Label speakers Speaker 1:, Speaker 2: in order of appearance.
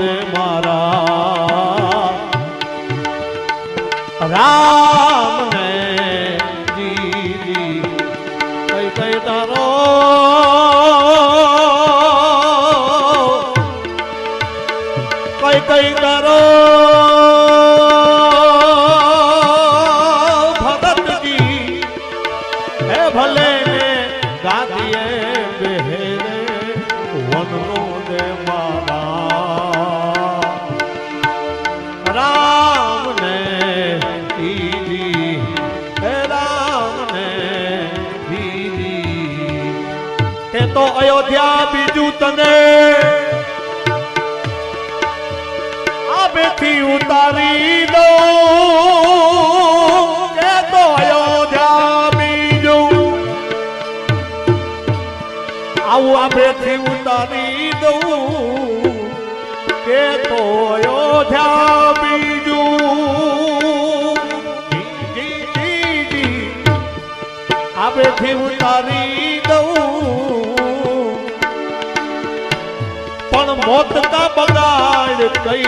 Speaker 1: દે મારા. રામ ને જીજી કઈ કઈ તારો. કઈ કઈ તારો. ભગતજી, હે ભલે ને ગાદીએ બેહેરે દે મારા. તે તો અયોધ્યા બીજું તને આ બેથી ઉતારી દઉં કે તો અયોધ્યા બીજું આવું આ બેથી ઉતારી દઉં કે તો અયોધ્યા બીજું જી, જી, જી, જી. આ બેથી ઉતારી મોત કા બગાડ કઈ